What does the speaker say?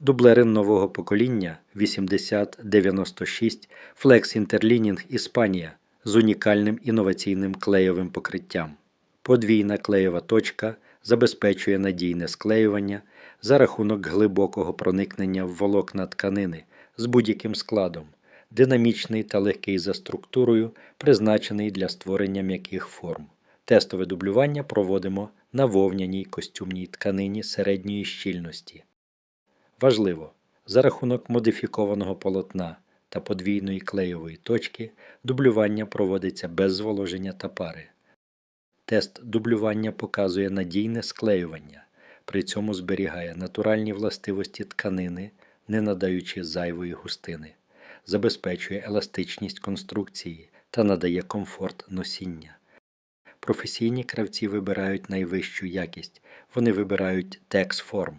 Дублери нового покоління 8096 Flex Interlining Іспанія з унікальним інноваційним клеєвим покриттям. Подвійна клеєва точка забезпечує надійне склеювання за рахунок глибокого проникнення в волокна тканини з будь-яким складом, динамічний та легкий за структурою, призначений для створення м'яких форм. Тестове дублювання проводимо на вовняній костюмній тканині середньої щільності. Важливо, за рахунок модифікованого полотна та подвійної клеєвої точки дублювання проводиться без зволоження та пари. Тест дублювання показує надійне склеювання, при цьому зберігає натуральні властивості тканини, не надаючи зайвої густини, забезпечує еластичність конструкції та надає комфорт носіння. Професійні кравці вибирають найвищу якість, вони вибирають Tex Form